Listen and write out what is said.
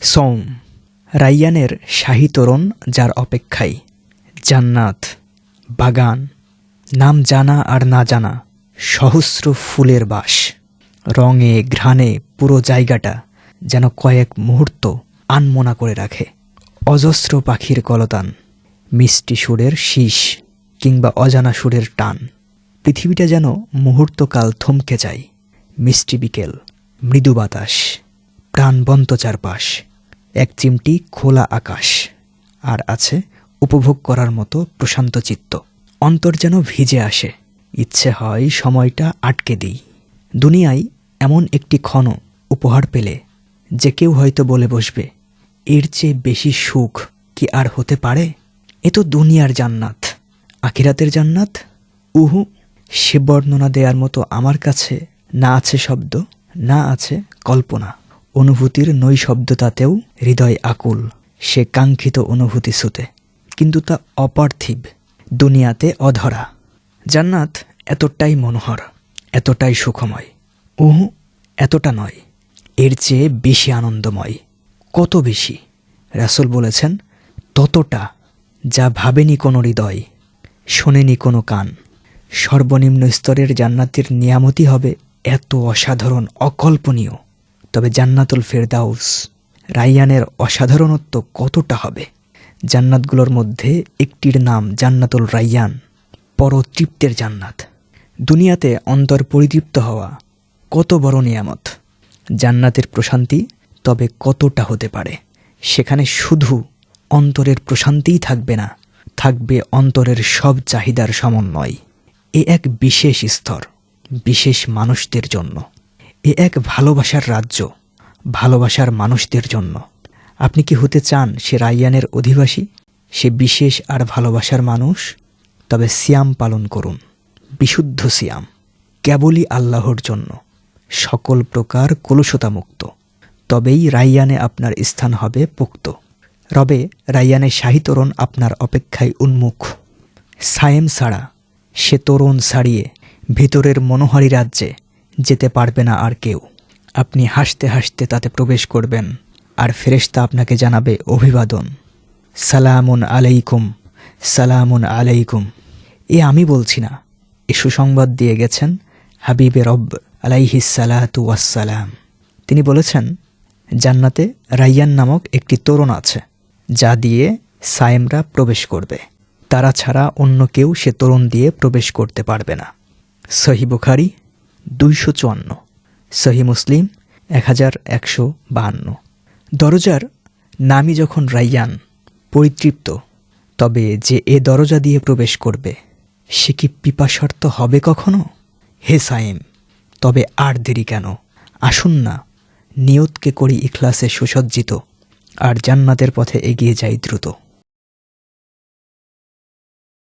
সৌম রাইয়ানের শাহী তোরণ যার অপেক্ষায়। জান্নাত, বাগান, নাম জানা আর না জানা, সহস্র ফুলের বাস। রঙে, ঘ্রাণে পুরো জায়গাটা যেন কয়েক মুহূর্ত আনমোনা করে রাখে। অজস্র পাখির কলতান, মিষ্টি সুরের শীষ কিংবা অজানা সুরের টান। পৃথিবীটা যেন মুহূর্তকাল থমকে যায়। মিষ্টি বিকেল, মৃদু বাতাস, প্রাণবন্ত চারপাশ। এক চিমটি খোলা আকাশ, আর আছে উপভোগ করার মতো প্রশান্ত চিত্ত। অন্তর যেন ভিজে আসে। ইচ্ছে হয় সময়টা আটকে দিই। দুনিয়ায় এমন একটি ক্ষণ উপহার পেলে যে কেউ হয়তো বলে বসবে, এর চেয়ে বেশি সুখ কি আর হতে পারে? এ তো দুনিয়ার জান্নাত। আখিরাতের জান্নাত? উহু, সে বর্ণনা দেওয়ার মতো আমার কাছে না আছে শব্দ, না আছে কল্পনা। অনুভূতির নৈশব্দতাতেও হৃদয় আকুল। সে কাঙ্ক্ষিত অনুভূতি সুতে কিন্তু তা অপার্থিব। দুনিয়াতে অধরা। জান্নাত এতটাই মনোহর, এতটাই সুখময়। উহু, এতটা নয়। এর চেয়ে বেশি আনন্দময়। কত বেশি? রাসুল বলেছেন, ততটা যা ভাবেনি কোনো হৃদয়, শোনেনি কোনো কান। সর্বনিম্ন স্তরের জান্নাতের নিয়ামতি হবে এত অসাধারণ, অকল্পনীয়। তবে জান্নাতুল ফেরদাউস, রাইয়ানের অসাধারণত্ব কতটা হবে? জান্নাতগুলোর মধ্যে একটির নাম জান্নাতুল রাইয়ান, পরতৃপ্তের জান্নাত। দুনিয়াতে অন্তর পরিতৃপ্ত হওয়া কত বড় নিয়ামত। জান্নাতের প্রশান্তি তবে কতটা হতে পারে? সেখানে শুধু অন্তরের প্রশান্তিই থাকবে না, থাকবে অন্তরের সব চাহিদার সমন্বয়। এ এক বিশেষ স্তর, বিশেষ মানুষদের জন্য। এ এক ভালোবাসার রাজ্য, ভালোবাসার মানুষদের জন্য। আপনি কি হতে চান সে রাইয়ানের অধিবাসী? সে বিশেষ আর ভালোবাসার মানুষ? তবে সিয়াম পালন করুন, বিশুদ্ধ সিয়াম, কেবলই আল্লাহর জন্য। সকল প্রকার কলুষতামুক্ত। তবেই রাইয়ানে আপনার স্থান হবে পোক্ত। রবে রাইয়ানে শাহী তোরণ আপনার অপেক্ষায় উন্মুখ। সায়েম ছাড়া সে তোরণ ছাড়িয়ে ভিতরের মনোহারী রাজ্যে যেতে পারবে না আর কেউ। আপনি হাসতে হাসতে তাতে প্রবেশ করবেন, আর ফেরেশতা আপনাকে জানাবে, অভিবাদন। সালামুন আলাইকুম সালামুন আলাইকুম। এ আমি বলছি না, এ সুসংবাদ দিয়ে গেছেন হাবিবে রব আলাইহি সালাতু ওয়াসসালাম। তিনি বলেছেন, জান্নাতে রাইয়ান নামক একটি তরুণ আছে, যা দিয়ে সায়েমরা প্রবেশ করবে। তারা ছাড়া অন্য কেউ সে তরুণ দিয়ে প্রবেশ করতে পারবে না। সহি বুখারি দুইশো চুয়ান্ন, সহি মুসলিম এক হাজার একশো বাহান্ন। দরজার নামই যখন রাইয়ান, পরিতৃপ্ত, তবে যে এ দরজা দিয়ে প্রবেশ করবে, সে কি পিপাসার্থ হবে কখনো? হে সাইম তবে আর দেরি কেন? আসুন না, নিয়তকে করি ইখলাসে সুসজ্জিত, আর জান্নাতের পথে এগিয়ে যাই দ্রুত।